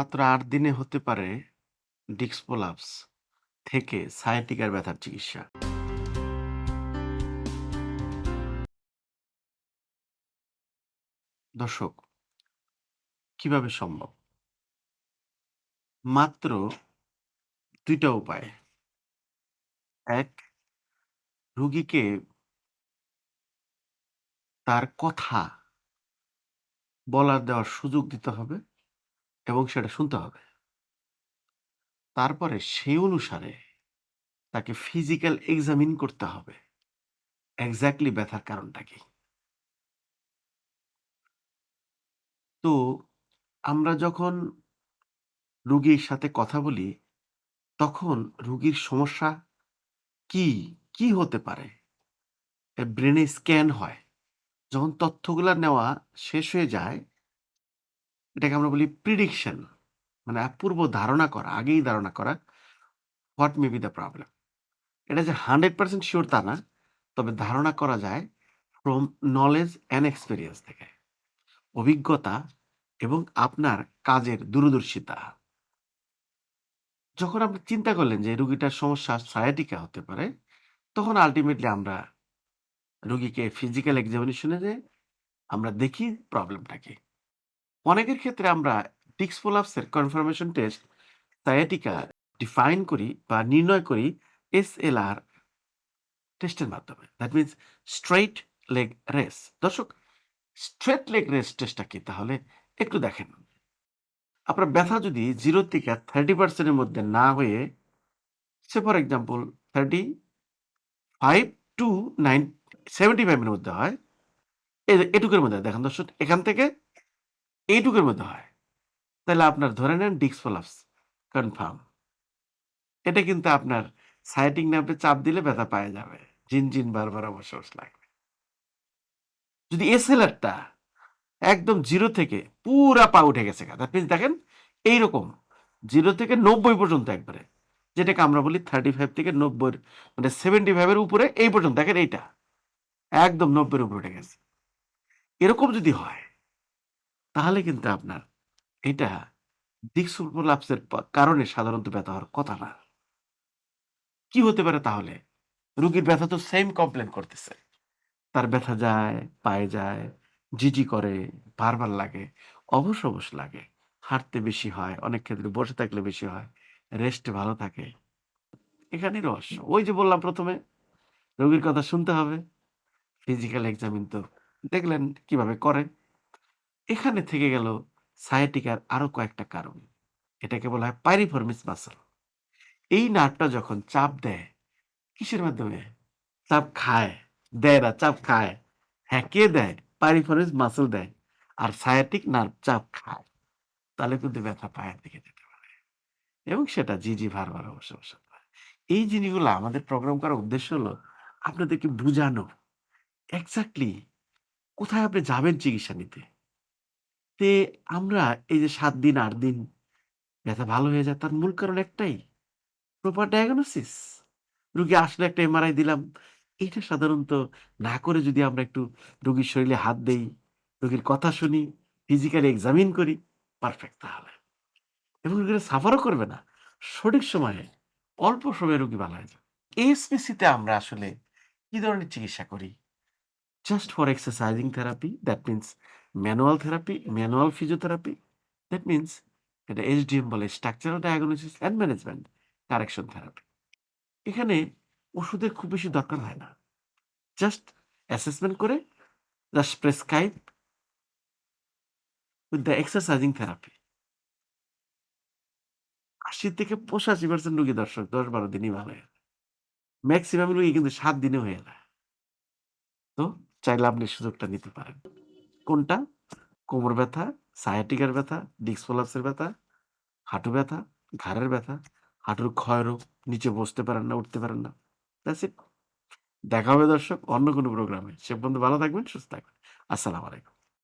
মাত্র আট দিনে হতে পারে ডিস্ক প্রলাপস থেকে সায়াটিকার ব্যথার চিকিৎসা। দর্শক, কীভাবে সম্ভব? মাত্র দুইটা উপায়। এক, রুগীকে তার কথা বলার দেওয়ার সুযোগ দিতে হবে। এবং সেটা শুনতে হবে। তারপরে সেই অনুসারে তাকে ফিজিক্যাল এক্সামিন করতে হবে। এক্স্যাক্টলি ব্যথার কারণটা কি? তো আমরা যখন রুগীর সাথে কথা বলি, তখন রুগীর সমস্যা কি? কি হতে পারে? ব্রেনে স্ক্যান হয়। যখন তথ্যগুলো নেওয়া শেষ হয়ে যায় এটাকে আমরা বলি প্রিডিকশন মানে পূর্ব ধারণা করা, আগেই ধারণা করা what may be the problem এটা যে হান্ড্রেড পার্সেন্ট শিওর তা না, তবে ধারণা করা যায় ফ্রম নলেজ অ্যান্ড এক্সপিরিয়েন্স থেকে। অভিজ্ঞতা এবং আপনার কাজের দূরদর্শিতা। যখন আপনি চিন্তা করলেন যে রুগীটার সমস্যা সায়াটিকা হতে পারে, তখন আলটিমেটলি আমরা রুগীকে ফিজিক্যাল এক্সামিনেশনে আমরা দেখি প্রবলেমটা কি অনেকের ক্ষেত্রে আমরা ডিক্সপোলাপসের কনফার্মেশন টেস্ট সায়াটিকা ডিফাইন করি বা নির্ণয় করি এস এল আর টেস্টের মাধ্যমে। That means straight leg raise দর্শক স্ট্রেট লেগ রেস টেস্টটা কি? তাহলে একটু দেখেন। আপনার ব্যথা যদি জিরো থেকে থার্টি পার্সেন্টের মধ্যে না হয়ে, সে for example thirty five to nine seventy ফাইভের মধ্যে হয় এটুকুর মধ্যে দেখেন দর্শক, এখান থেকে এইটুকুর মধ্যে হয়। তাহলে আপনার ধরে নেন ডিক্সপোলাপস কনফার্ম। এটা কিন্তু আপনার সাইটিং নামে চাপ দিলে ব্যথা পাওয়া যাবে। জিন জিন বারবার অবশ্য লাগবে। যদি এসএলআরটা একদম জিরো থেকে পুরা পা উঠে গেছে দ্যাট মিনস দেখেন এইরকম জিরো থেকে নব্বই পর্যন্ত একবারে, যেটাকে আমরা বলি থার্টি ফাইভ থেকে নব্বই মানে সেভেন্টি ফাইভের উপরে এই পর্যন্ত, দেখেন এইটা, একদম নব্বইয়ের উপরে উঠে গেছে। এরকম যদি হয় তাহলে কিন্তু আপনার এটা ডিক্সোলাপসের কারণে সাধারণত ব্যথা হওয়ার কথা না। কি হতে পারে তাহলে? রুগীর ব্যথা তো সেম কমপ্লেন করতেছে। তার ব্যথা যায়, পায়ে যায় জিজি করে, বারবার লাগে, অবশ অবশ লাগে। হাঁটতে বেশি হয়, অনেক ক্ষেত্রে বসে থাকলে বেশি হয় রেস্ট ভালো থাকে। এখানেই রহস্য। ওই যে বললাম প্রথমে, রোগীর কথা শুনতে হবে। ফিজিক্যাল এক্সামিন তো দেখলেন কীভাবে করে এখানে থেকে গেল সায়াটিকার আরও কয়েকটা কারণ। এটাকে বলা হয় পাইরিফরমিস মাসল এই নাটটা যখন চাপ দেয়, কিসের মাধ্যমে? চাপ খায়, দেয় না, চাপ খায়। হ্যাঁ কে দেয় পাইরিফরমিস মাসল দেয়। আর সায়াটিক নার্ভ চাপ খায়। তাহলে কিন্তু ব্যথা পায়ের দিকে যেতে পারে। এবং সেটা জি জি ভারবার অবশ্য অবশ্য এই জিনিসগুলো আমাদের প্রোগ্রাম করার উদ্দেশ্য হলো আপনাদেরকে বুঝানো। এক্স্যাক্টলি কোথায় আপনি যাবেন চিকিৎসা নিতে? তে আমরা এই যে সাত দিন, আট দিন ব্যথা ভালো হয়ে যায়, তার মূল কারণ একটাই প্রপার ডায়াগনোসিস রুগী আসলে একটা এমআরআই দিলাম, এটা সাধারণত না করে যদি আমরা একটু রুগীর শরীরে হাত দেই, রুগীর কথা শুনি ফিজিক্যালি এক্সামিন করি পারফেক্ট তাহলে। এবং রুগীরা সাফারও করবে না। সঠিক সময়ে, অল্প সময়ে রুগী ভালো হয়ে যাবে। এসপিসিতে আমরা আসলে কি ধরনের চিকিৎসা করি? Just for exercising therapy that means manual therapy manual physiotherapy that means এটা এইচডিএম বলে structural diagnosis and management correction therapy এখানে ওষুধের খুব বেশি দরকার হয় না। জাস্ট অ্যাসেসমেন্ট করে just prescribe with the exercising therapy আশি থেকে পঁচাশি পার্সেন্ট রুগী দর্শক, দশ বারো দিনই ভালো হয়ে। ম্যাক্সিমাম রুগী কিন্তু সাত দিনে হয়ে যায়। তো চাইলে আপনি সুযোগটা নিতে পারেন। কোনটা? কোমর ব্যথা সায়াটিকার ব্যথা ডিক্সপোলাপসের ব্যথা, হাঁটু ব্যথা, ঘাড়ের ব্যথা। হাঁটুর ক্ষয় রোগ, নিচে বসতে পারেন না, উঠতে পারেন না। দেখা হবে দর্শক অন্য কোনো প্রোগ্রামে সে পর্যন্ত ভালো থাকবেন, সুস্থ থাকবেন। আসসালামু আলাইকুম।